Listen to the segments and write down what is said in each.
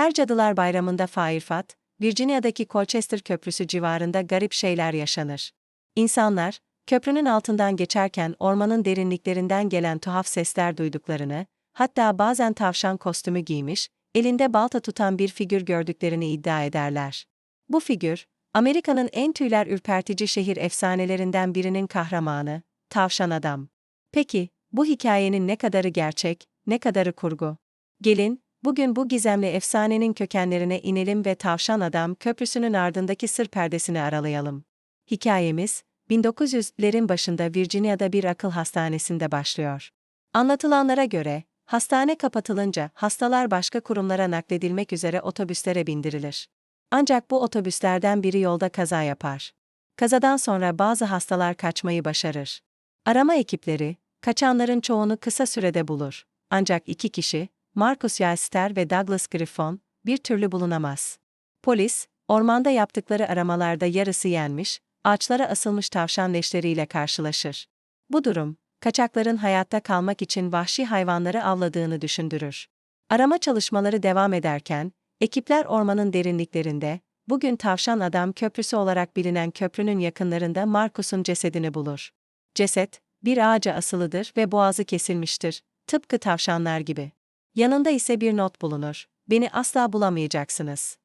Her Cadılar Bayramı'nda Firefat, Virginia'daki Colchester Köprüsü civarında garip şeyler yaşanır. İnsanlar, köprünün altından geçerken ormanın derinliklerinden gelen tuhaf sesler duyduklarını, hatta bazen tavşan kostümü giymiş, elinde balta tutan bir figür gördüklerini iddia ederler. Bu figür, Amerika'nın en tüyler ürpertici şehir efsanelerinden birinin kahramanı, Tavşan Adam. Peki, bu hikayenin ne kadarı gerçek, ne kadarı kurgu? Gelin, bugün bu gizemli efsanenin kökenlerine inelim ve Tavşan Adam Köprüsü'nün ardındaki sır perdesini aralayalım. Hikayemiz, 1900'lerin başında Virginia'da bir akıl hastanesinde başlıyor. Anlatılanlara göre, hastane kapatılınca hastalar başka kurumlara nakledilmek üzere otobüslere bindirilir. Ancak bu otobüslerden biri yolda kaza yapar. Kazadan sonra bazı hastalar kaçmayı başarır. Arama ekipleri, kaçanların çoğunu kısa sürede bulur. Ancak iki kişi, Marcus Yalster ve Douglas Griffon, bir türlü bulunamaz. Polis, ormanda yaptıkları aramalarda yarısı yenmiş, ağaçlara asılmış tavşan leşleriyle karşılaşır. Bu durum, kaçakların hayatta kalmak için vahşi hayvanları avladığını düşündürür. Arama çalışmaları devam ederken, ekipler ormanın derinliklerinde, bugün Tavşan Adam Köprüsü olarak bilinen köprünün yakınlarında Marcus'un cesedini bulur. Ceset, bir ağaca asılıdır ve boğazı kesilmiştir, tıpkı tavşanlar gibi. Yanında ise bir not bulunur. Beni asla bulamayacaksınız.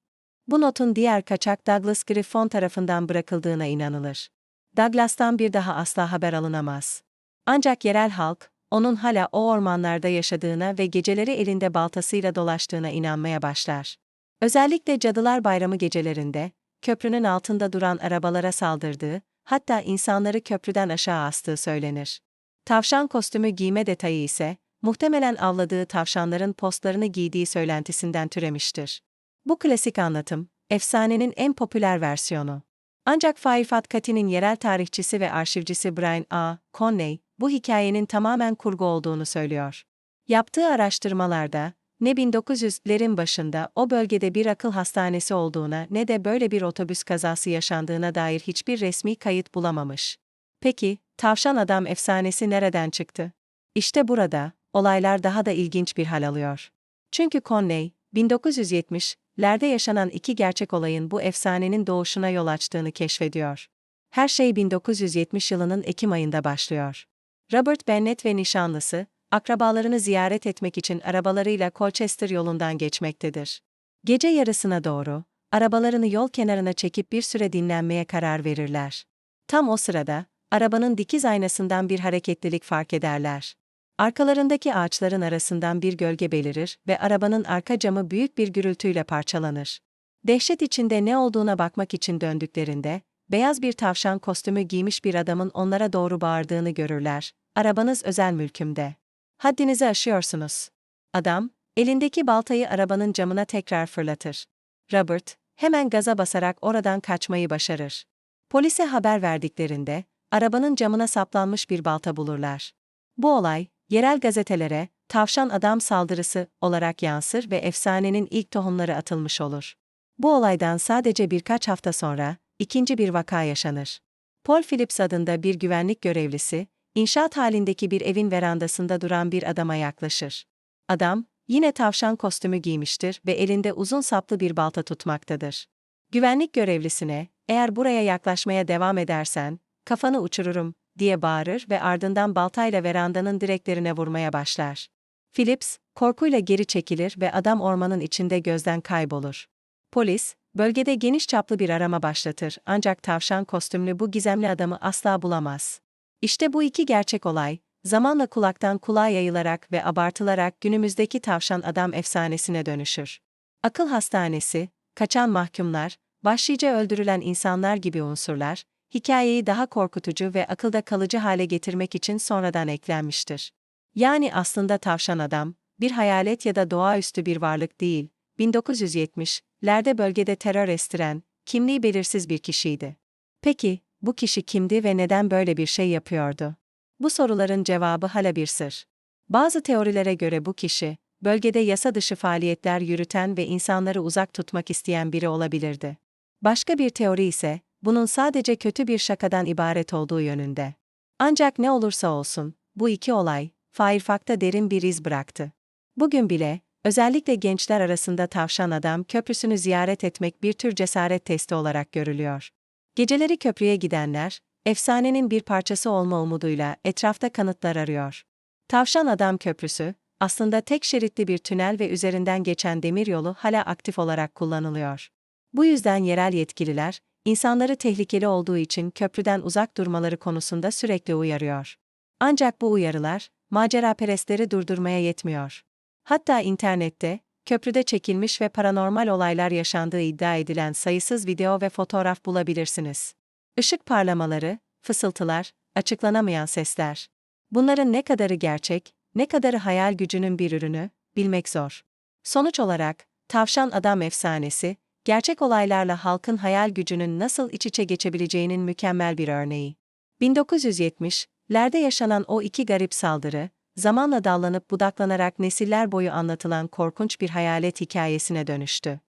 Bu notun diğer kaçak Douglas Griffon tarafından bırakıldığına inanılır. Douglas'tan bir daha asla haber alınamaz. Ancak yerel halk, onun hala o ormanlarda yaşadığına ve geceleri elinde baltasıyla dolaştığına inanmaya başlar. Özellikle Cadılar Bayramı gecelerinde, köprünün altında duran arabalara saldırdığı, hatta insanları köprüden aşağı astığı söylenir. Tavşan kostümü giyme detayı ise, muhtemelen avladığı tavşanların postlarını giydiği söylentisinden türemiştir. Bu klasik anlatım, efsanenin en popüler versiyonu. Ancak Faifat Kati'nin yerel tarihçisi ve arşivcisi Brian A. Conley, bu hikayenin tamamen kurgu olduğunu söylüyor. Yaptığı araştırmalarda, ne 1900'lerin başında o bölgede bir akıl hastanesi olduğuna ne de böyle bir otobüs kazası yaşandığına dair hiçbir resmi kayıt bulamamış. Peki, tavşan adam efsanesi nereden çıktı? İşte burada, olaylar daha da ilginç bir hal alıyor. Çünkü Conley, 1970'lerde yaşanan iki gerçek olayın bu efsanenin doğuşuna yol açtığını keşfediyor. Her şey 1970 yılının Ekim ayında başlıyor. Robert Bennett ve nişanlısı, akrabalarını ziyaret etmek için arabalarıyla Colchester yolundan geçmektedir. Gece yarısına doğru, arabalarını yol kenarına çekip bir süre dinlenmeye karar verirler. Tam o sırada, arabanın dikiz aynasından bir hareketlilik fark ederler. Arkalarındaki ağaçların arasından bir gölge belirir ve arabanın arka camı büyük bir gürültüyle parçalanır. Dehşet içinde ne olduğuna bakmak için döndüklerinde, beyaz bir tavşan kostümü giymiş bir adamın onlara doğru bağırdığını görürler. Arabanız özel mülkümde. Haddinizi aşıyorsunuz. Adam, elindeki baltayı arabanın camına tekrar fırlatır. Robert, hemen gaza basarak oradan kaçmayı başarır. Polise haber verdiklerinde, arabanın camına saplanmış bir balta bulurlar. Bu olay, yerel gazetelere, tavşan adam saldırısı olarak yansır ve efsanenin ilk tohumları atılmış olur. Bu olaydan sadece birkaç hafta sonra, ikinci bir vaka yaşanır. Paul Phillips adında bir güvenlik görevlisi, inşaat halindeki bir evin verandasında duran bir adama yaklaşır. Adam, yine tavşan kostümü giymiştir ve elinde uzun saplı bir balta tutmaktadır. Güvenlik görevlisine, eğer buraya yaklaşmaya devam edersen, kafanı uçururum, diye bağırır ve ardından baltayla verandanın direklerine vurmaya başlar. Phillips, korkuyla geri çekilir ve adam ormanın içinde gözden kaybolur. Polis, bölgede geniş çaplı bir arama başlatır ancak tavşan kostümlü bu gizemli adamı asla bulamaz. İşte bu iki gerçek olay, zamanla kulaktan kulağa yayılarak ve abartılarak günümüzdeki tavşan adam efsanesine dönüşür. Akıl hastanesi, kaçan mahkumlar, vahşice öldürülen insanlar gibi unsurlar, hikayeyi daha korkutucu ve akılda kalıcı hale getirmek için sonradan eklenmiştir. Yani aslında tavşan adam, bir hayalet ya da doğaüstü bir varlık değil, 1970'lerde bölgede terör estiren, kimliği belirsiz bir kişiydi. Peki, bu kişi kimdi ve neden böyle bir şey yapıyordu? Bu soruların cevabı hala bir sır. Bazı teorilere göre bu kişi, bölgede yasa dışı faaliyetler yürüten ve insanları uzak tutmak isteyen biri olabilirdi. Başka bir teori ise, bunun sadece kötü bir şakadan ibaret olduğu yönünde. Ancak ne olursa olsun, bu iki olay, Fairfax'ta derin bir iz bıraktı. Bugün bile, Özellikle gençler arasında Tavşan Adam Köprüsü'nü ziyaret etmek bir tür cesaret testi olarak görülüyor. Geceleri köprüye gidenler, efsanenin bir parçası olma umuduyla etrafta kanıtlar arıyor. Tavşan Adam Köprüsü, aslında tek şeritli bir tünel ve üzerinden geçen demiryolu hala aktif olarak kullanılıyor. Bu yüzden yerel yetkililer, insanları tehlikeli olduğu için köprüden uzak durmaları konusunda sürekli uyarıyor. Ancak bu uyarılar, maceraperestleri durdurmaya yetmiyor. Hatta internette, köprüde çekilmiş ve paranormal olaylar yaşandığı iddia edilen sayısız video ve fotoğraf bulabilirsiniz. Işık parlamaları, fısıltılar, açıklanamayan sesler. Bunların ne kadarı gerçek, ne kadarı hayal gücünün bir ürünü, bilmek zor. Sonuç olarak, Tavşan Adam efsanesi, gerçek olaylarla halkın hayal gücünün nasıl iç içe geçebileceğinin mükemmel bir örneği. 1970'lerde yaşanan o iki garip saldırı, zamanla dallanıp budaklanarak nesiller boyu anlatılan korkunç bir hayalet hikayesine dönüştü.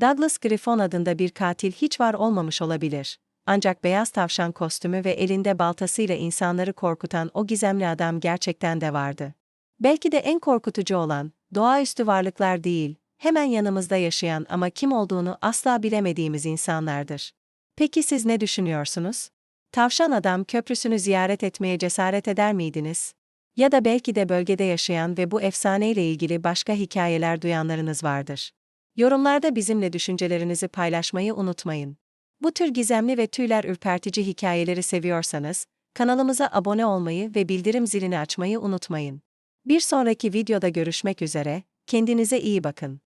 Douglas Griffon adında bir katil hiç var olmamış olabilir. Ancak beyaz tavşan kostümü ve elinde baltasıyla insanları korkutan o gizemli adam gerçekten de vardı. Belki de en korkutucu olan, doğaüstü varlıklar değil, hemen yanımızda yaşayan ama kim olduğunu asla bilemediğimiz insanlardır. Peki siz ne düşünüyorsunuz? Tavşan Adam Köprüsü'nü ziyaret etmeye cesaret eder miydiniz? Ya da belki de bölgede yaşayan ve bu efsaneyle ilgili başka hikayeler duyanlarınız vardır. Yorumlarda bizimle düşüncelerinizi paylaşmayı unutmayın. Bu tür gizemli ve tüyler ürpertici hikayeleri seviyorsanız, kanalımıza abone olmayı ve bildirim zilini açmayı unutmayın. Bir sonraki videoda görüşmek üzere, kendinize iyi bakın.